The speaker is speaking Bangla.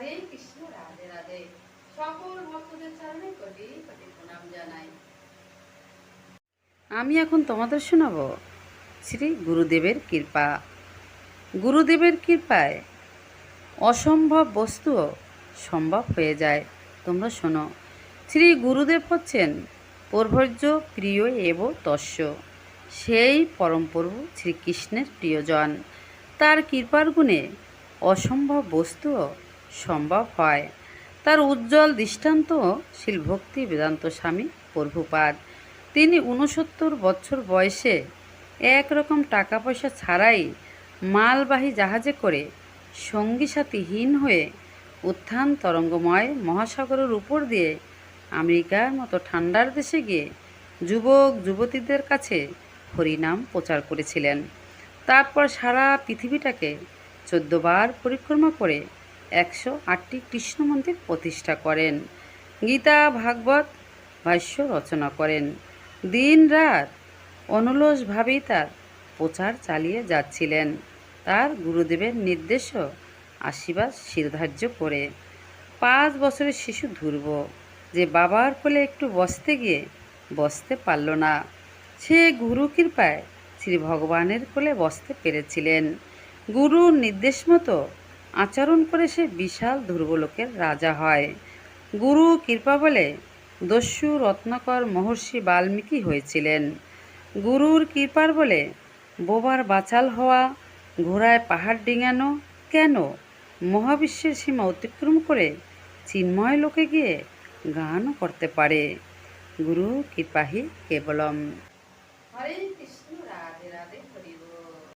হরে কৃষ্ণ রাধে রাধে। সকল ভক্তদের চরণে কোটি কোটি প্রণাম জানাই। আমি এখন তোমাদের শোনাব শ্রী গুরুদেবের কৃপা। গুরুদেবের কৃপায় অসম্ভব বস্তুও সম্ভব হয়ে যায়। তোমরা শোনো, শ্রী গুরুদেব হচ্ছেন পূর্বর্য প্রিয় এব তস্য। সেই পরম প্রভু শ্রীকৃষ্ণের প্রিয়জন। তার কৃপার গুণে অসম্ভব বস্তুও সম্ভব হয়। তার উজ্জ্বল দৃষ্টান্ত শিলভক্তি বেদান্ত স্বামী প্রভুপাদ। তিনি ঊনসত্তর বছর বয়সে একরকম টাকা পয়সা ছাড়াই মালবাহী জাহাজে করে সঙ্গী সাথীহীন হয়ে উত্থান তরঙ্গময় মহাসাগরের উপর দিয়ে আমেরিকার মতো ঠান্ডার দেশে গিয়ে যুবক, যুবতীদের কাছে হরিনাম প্রচার করেছিলেন। তারপর সারা পৃথিবীটাকে চোদ্দবার পরিক্রমা করে একশো আটটি কৃষ্ণ মন্দির প্রতিষ্ঠা করেন। গীতা, ভাগবত, ভাষ্য রচনা করেন। দিন রাত অনুলসভাবেই তার প্রচার চালিয়ে যাচ্ছিলেন। তার গুরুদেবের নির্দেশ আশীর্বাদ শিরধার্য করে। পাঁচ বছরের শিশু ধ্রুব, যে বাবার কোলে একটু বসতে গিয়ে বসতে পারল না, সে গুরু কৃপায় শ্রী ভগবানের কোলে বসতে পেরেছিলেন। গুরুর নির্দেশ মতো আচরণ করে সে বিশাল ধ্রুবলোকের রাজা হয়। গুরু কৃপা বলে দস্যু রত্নাকর মহর্ষি বাল্মীকি হয়েছিলেন। গুরুর কৃপার বলে বোবার বাচাল হওয়া, ঘোড়ায় পাহাড় ডিঙানো কেন? মহাবিশ্বের সীমা অতিক্রম করে চিন্ময় লোকে গিয়ে গানও করতে পারে। গুরু কৃপাহি কেবলম।